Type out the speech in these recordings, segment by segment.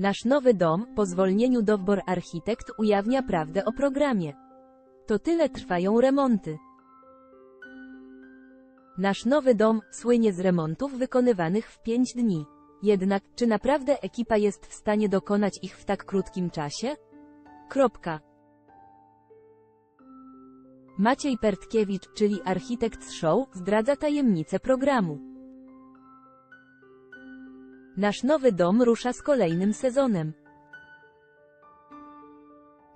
Nasz nowy dom, po zwolnieniu Dowbor Architekt ujawnia prawdę o programie. To tyle trwają remonty. Nasz nowy dom słynie z remontów wykonywanych w 5 dni. Jednak, czy naprawdę ekipa jest w stanie dokonać ich w tak krótkim czasie? Kropka. Maciej Pertkiewicz, czyli architekt z show, zdradza tajemnicę programu. Nasz nowy dom rusza z kolejnym sezonem.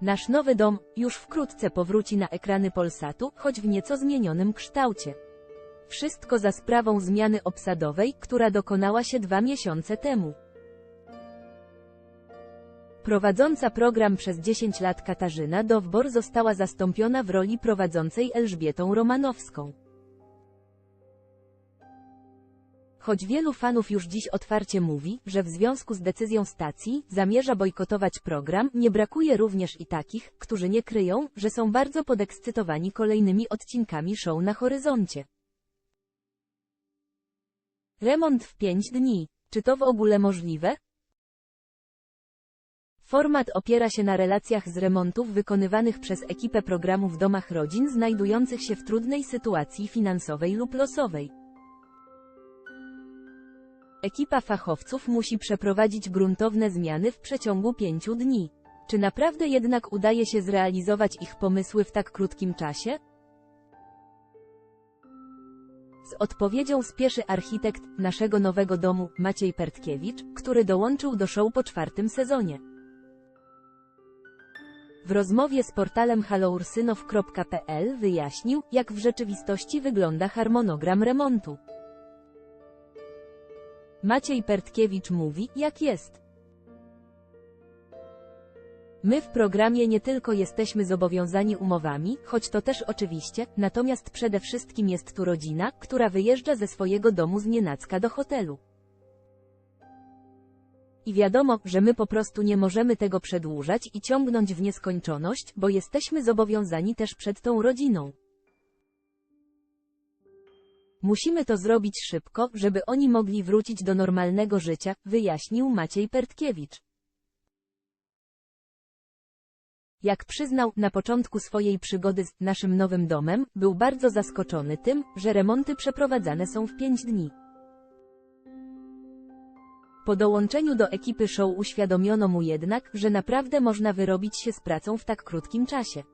Nasz nowy dom już wkrótce powróci na ekrany Polsatu, choć w nieco zmienionym kształcie. Wszystko za sprawą zmiany obsadowej, która dokonała się dwa miesiące temu. Prowadząca program przez 10 lat Katarzyna Dowbor została zastąpiona w roli prowadzącej Elżbietą Romanowską. Choć wielu fanów już dziś otwarcie mówi, że w związku z decyzją stacji zamierza bojkotować program, nie brakuje również i takich, którzy nie kryją, że są bardzo podekscytowani kolejnymi odcinkami show na horyzoncie. Remont w 5 dni. Czy to w ogóle możliwe? Format opiera się na relacjach z remontów wykonywanych przez ekipę programu w domach rodzin znajdujących się w trudnej sytuacji finansowej lub losowej. Ekipa fachowców musi przeprowadzić gruntowne zmiany w przeciągu pięciu dni. Czy naprawdę jednak udaje się zrealizować ich pomysły w tak krótkim czasie? Z odpowiedzią spieszy architekt naszego nowego domu, Maciej Pertkiewicz, który dołączył do show po czwartym sezonie. W rozmowie z portalem haloursynow.pl wyjaśnił, jak w rzeczywistości wygląda harmonogram remontu. Maciej Pertkiewicz mówi, jak jest. My w programie nie tylko jesteśmy zobowiązani umowami, choć to też oczywiście, natomiast przede wszystkim jest tu rodzina, która wyjeżdża ze swojego domu z nienacka do hotelu. I wiadomo, że my po prostu nie możemy tego przedłużać i ciągnąć w nieskończoność, bo jesteśmy zobowiązani też przed tą rodziną. Musimy to zrobić szybko, żeby oni mogli wrócić do normalnego życia, wyjaśnił Maciej Pertkiewicz. Jak przyznał, na początku swojej przygody z naszym nowym domem, był bardzo zaskoczony tym, że remonty przeprowadzane są w 5 dni. Po dołączeniu do ekipy show uświadomiono mu jednak, że naprawdę można wyrobić się z pracą w tak krótkim czasie.